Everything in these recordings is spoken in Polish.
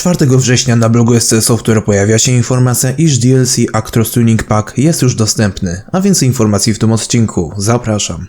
4 września na blogu SC Software pojawia się informacja, iż DLC Actros Tuning Pack jest już dostępny, a więcej informacji w tym odcinku. Zapraszam.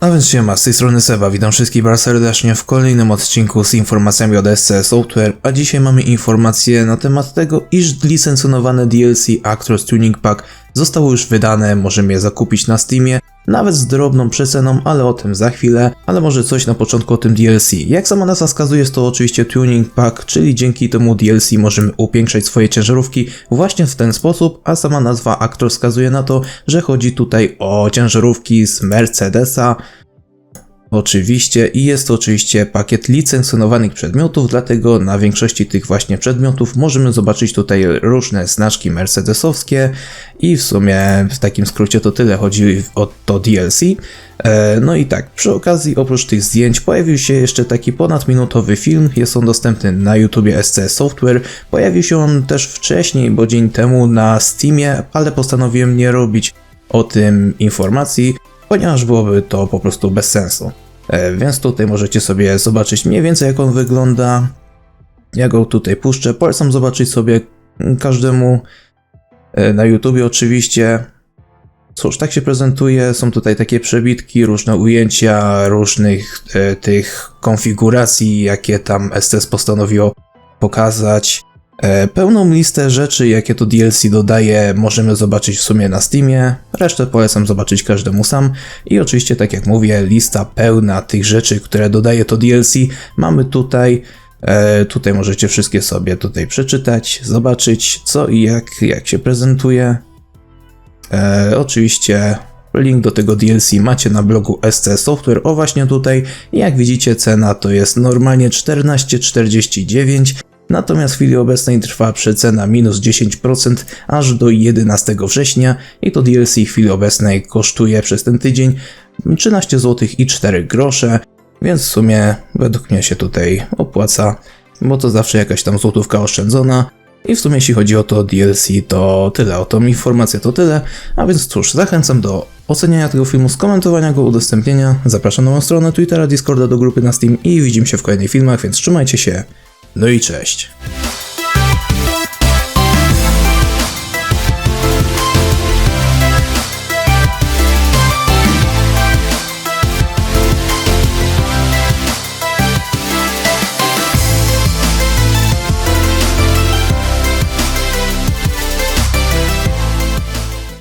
A więc siema, z tej strony Seba, witam wszystkich bardzo serdecznie w kolejnym odcinku z informacjami od SC Software, a dzisiaj mamy informacje na temat tego, iż licencjonowane DLC Actros Tuning Pack zostało już wydane, możemy je zakupić na Steamie, nawet z drobną przeceną, ale o tym za chwilę, ale może coś na początku o tym DLC. Jak sama nazwa wskazuje, jest to oczywiście Tuning Pack, czyli dzięki temu DLC możemy upiększać swoje ciężarówki właśnie w ten sposób, a sama nazwa Actros wskazuje na to, że chodzi tutaj o ciężarówki z Mercedesa, Oczywiście i jest to oczywiście pakiet licencjonowanych przedmiotów, dlatego na większości tych właśnie przedmiotów możemy zobaczyć tutaj różne znaczki mercedesowskie i w sumie w takim skrócie to tyle chodzi o to DLC. E, No i tak, przy okazji oprócz tych zdjęć pojawił się jeszcze taki ponadminutowy film, jest on dostępny na YouTubie SC Software, pojawił się on też wcześniej, bo dzień temu na Steamie, ale postanowiłem nie robić o tym informacji, ponieważ byłoby to po prostu bez sensu. E, Więc tutaj możecie sobie zobaczyć mniej więcej jak on wygląda. Ja go tutaj puszczę. Polecam zobaczyć sobie każdemu e, na YouTubie oczywiście. Cóż, tak się prezentuje. Są tutaj takie przebitki, różne ujęcia różnych e, tych konfiguracji, jakie tam STS postanowiło pokazać. E, Pełną listę rzeczy, jakie to DLC dodaje, możemy zobaczyć w sumie na Steamie. Resztę polecam zobaczyć każdemu sam. I oczywiście, tak jak mówię, lista pełna tych rzeczy, które dodaje to DLC, mamy tutaj. E, tutaj możecie wszystkie sobie tutaj przeczytać, zobaczyć co i jak, jak się prezentuje. E, oczywiście link do tego DLC macie na blogu SC Software. O właśnie tutaj, jak widzicie, cena to jest normalnie 14,49. Natomiast w chwili obecnej trwa przecena minus 10% aż do 11 września i to DLC w chwili obecnej kosztuje przez ten tydzień 13 zł i 4 grosze, więc w sumie według mnie się tutaj opłaca, bo to zawsze jakaś tam złotówka oszczędzona. I w sumie jeśli chodzi o to DLC to tyle, o tą informację to tyle, a więc cóż, zachęcam do oceniania tego filmu, skomentowania go, udostępnienia, zapraszam na moją stronę Twittera, Discorda, do grupy na Steam i widzimy się w kolejnych filmach, więc trzymajcie się, no i cześć.